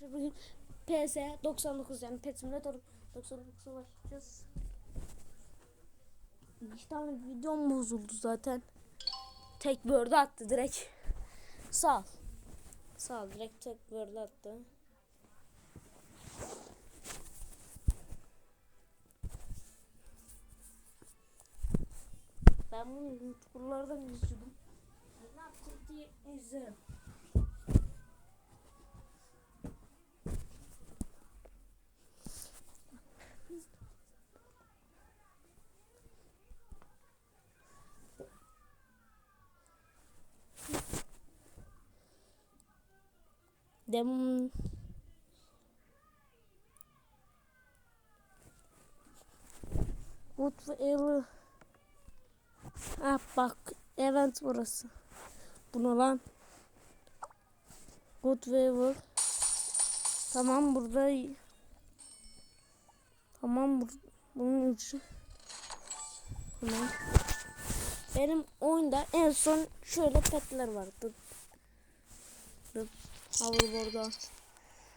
Bugün PS 99 yani Pet Simulator 99'a başlayacağız. İki tane videom bozuldu zaten. Tek word attı direkt. Sağ ol. Sağ ol direkt tek word attı. Ben bunu YouTuber'lardan izliyordum. Ne yapacak diye izlerim. Dem Good Early Ah bak event burası. Bunu lan. Good. Tamam burada Tamam bur bunun ucu. Tamam. Benim oyunda en son şöyle petler vardı. Hoverboard'da.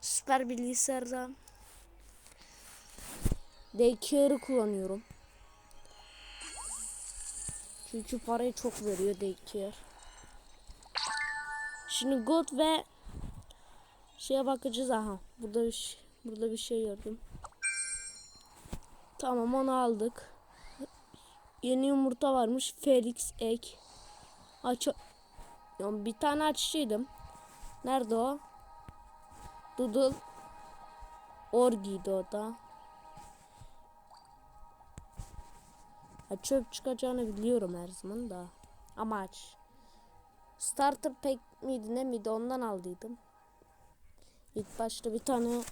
Süper bilgisayarda. Daycare'ı kullanıyorum. Çünkü parayı çok veriyor Daycare. Şimdi God ve şeye bakacağız aha. Burada bir şey, burada bir şey gördüm. Tamam onu aldık. Yeni yumurta varmış. Felix Egg. Aç Ya bir tane açtıydım. Nerede o? Doodle Orgi'ydi o da. Ha, çöp çıkacağını biliyorum her zaman da. Ama aç. Starter pack miydi ne miydi ondan aldıydım. İlk başta bir tane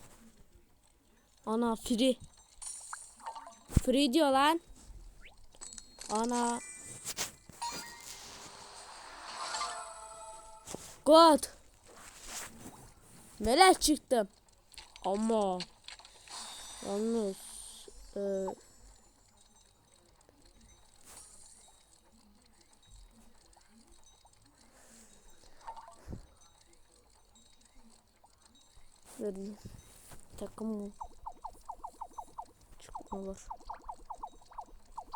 ana free. Free diyor lan. Ana. God. Melek çıktım. Ama yalnız e, Verdim. Takım çıkmalar.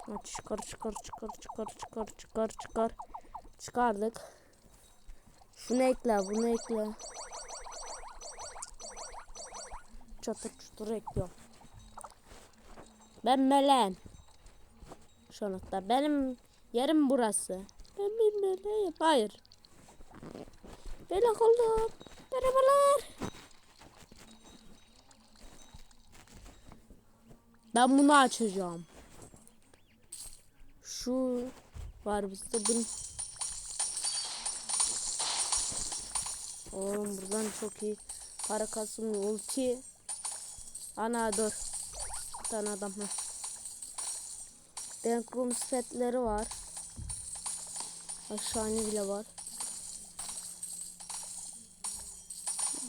Ha, çıkar çıkar çıkar çıkar çıkar çıkar çıkar çıkardık. Şunu ekle bunu ekle. Çatır çutur ekliyorum. Ben Melen. Şu anahtar. Benim yerim burası. Ben bir meleğim. Hayır. Melek oldum. Merhabalar. Ben bunu açacağım. Şu var bizde bunu. Oğlum buradan çok iyi para kasım ulti. Ana dur. Bir tane adam var. Bankroom setleri var. Aşağı bile var.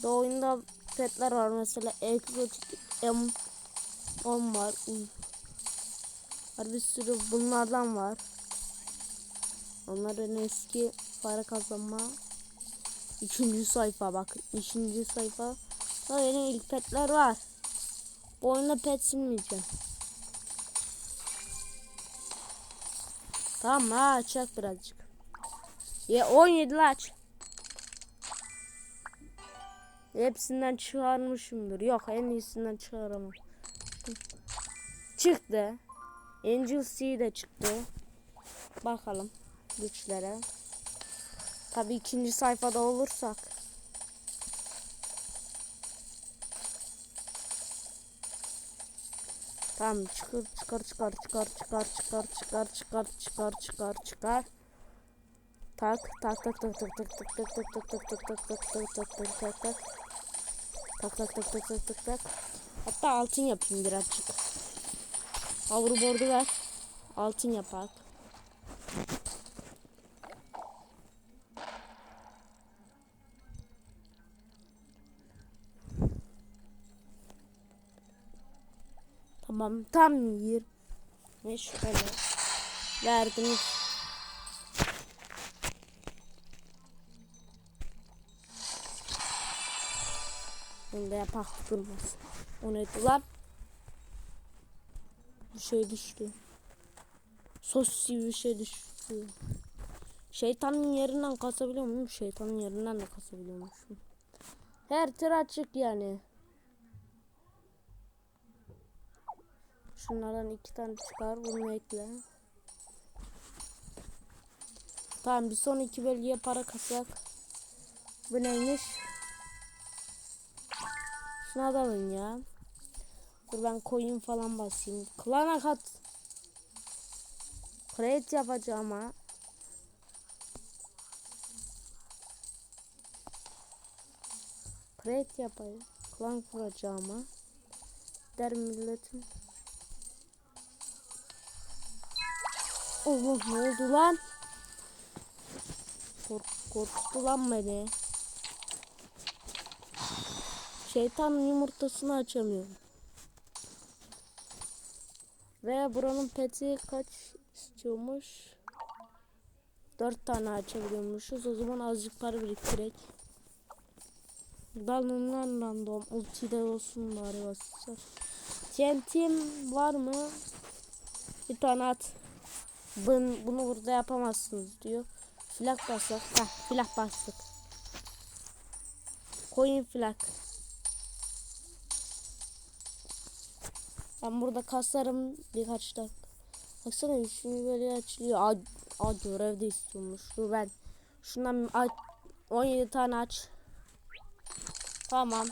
Da oyunda petler var mesela Exotic M 10 var. Var bir sürü bunlardan var. Onların eski para kazanma. Üçüncü sayfa bak. Üçüncü sayfa. Daha yeni ilk petler var. Bu oyunda pet silmeyeceğim. Tamam ha açacak birazcık. Ya 17 aç. Hepsinden çıkarmışımdır. Yok en iyisinden çıkaramam. Çıktı. Angel C de çıktı. Bakalım güçlere. Tabi ikinci sayfada olursak. Tamam çıkar çıkar çıkar çıkar çıkar çıkar çıkar çıkar çıkar çıkar çıkar. Tak tak tak tak tak tak tak tak tak tak tak tak tak tak tak tak tak tak tak. Tak tak tak tak tak tak tak. Hatta altın yapayım birazcık. Hoverboard'u ver. Altın yapak. Tamam tam yer. Ve şöyle verdim. Bunu da yapak durmaz. O neydi lan? Bir şey düştü. Sos bir şey düştü. Şeytanın yerinden kasabiliyor muyum? Şeytanın yerinden de kasabiliyormuşum. Her tür açık yani. Şunlardan iki tane çıkar. Bunu ekle. Tamam bir son iki bölgeye para kasak. Bu neymiş? Şuna da alın ya. Dur ben koyun falan basayım. Klana kat. Create yapacağım ha. Create yapayım. Klan kuracağım ha. Der milletin. Allah ne oldu lan? Kork korkuttu lan beni. Şeytan yumurtasını açamıyorum. Ve buranın peti kaç istiyormuş? Dört tane açabiliyormuşuz. O zaman azıcık para biriktirek. Dalından random. Ulti de olsun bari basacak. TNT'm var mı? Bir tane at. Bun, bunu burada yapamazsınız diyor. Flak bassak. Heh, flak bastık. Koyun flak. Ben burada kasarım birkaç dakika. Baksana üçüncü böyle açılıyor. Aa, aa görev de istiyormuş. Dur ben. Şundan aç, 17 tane aç. Tamam.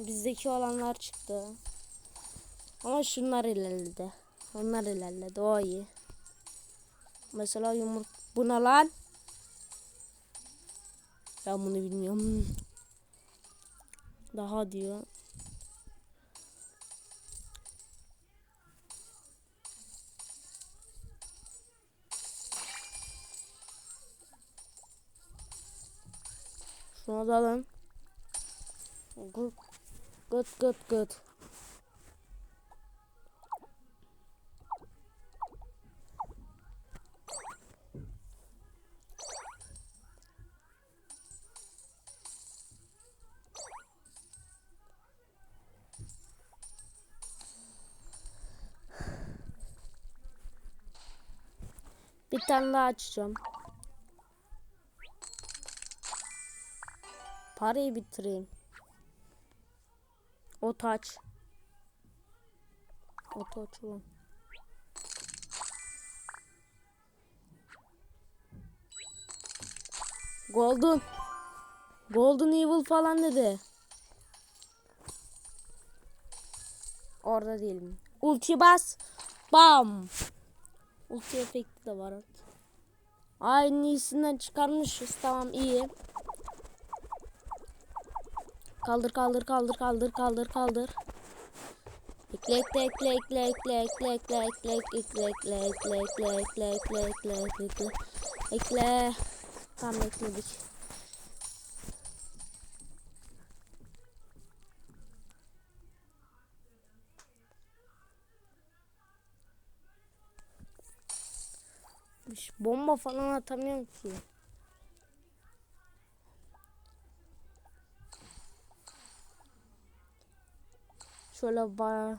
Bizdeki olanlar çıktı. Ama şunlar ilerledi. Onlar ilerledi. O iyi. Mesela yumurta. Bu ne lan? Ben bunu bilmiyorum. Daha diyor. Şuna da alın. Good, good, good, good. Bir tane daha açacağım. Parayı bitireyim. O taç. O taç ulan. Golden. Golden Evil falan dedi. Orada değilim. Ulti bas. Bam. Ulti efekti de var. Aynı iyisinden çıkarmışız. Tamam iyi. Kaldır kaldır kaldır kaldır kaldır kaldır. Ekle ekle ekle ekle ekle ekle ekle ekle ekle ekle ekle ekle ekle ekle ekle ekle ekle ekle Tamam ekledik. Bomba falan atamıyorum ki. Şöyle baya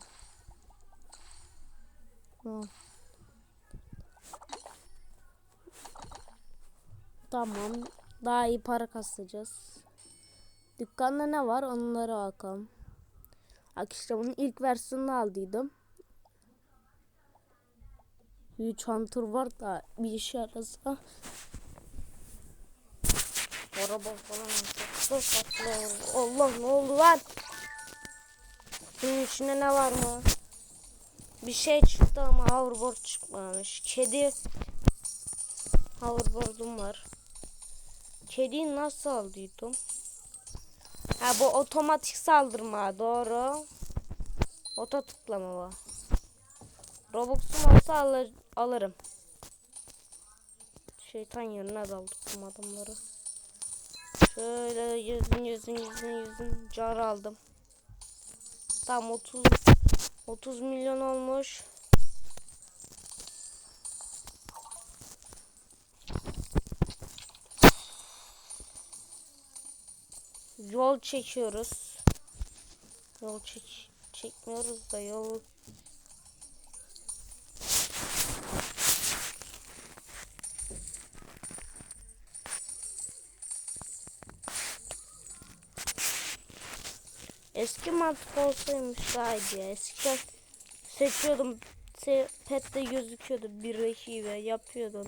Tamam. Daha iyi para kasacağız. Dükkanda ne var onları bakalım. Bak işte bunun ilk versiyonunu aldıydım. Huge Hunter var da bir işe yarasa. Araba falan çok. Allah ne oldu lan? Bunun içinde ne var mı? Bir şey çıktı ama hoverboard çıkmamış. Kedi hoverboard'um var. Kediyi nasıl aldıydım? Ha bu otomatik saldırma doğru. Oto tıklama var. Robux'um olsa alır, alırım. Şeytan yerine daldık bu adamları. Şöyle yüzün yüzün yüzün yüzün car aldım. Tam 30 30 milyon olmuş. Yol çekiyoruz. Yol çek çekmiyoruz da yol Eski mantık olsaymış daha iyi. Eskiden seçiyordum. Se pette gözüküyordu. Bir ve yapıyordum.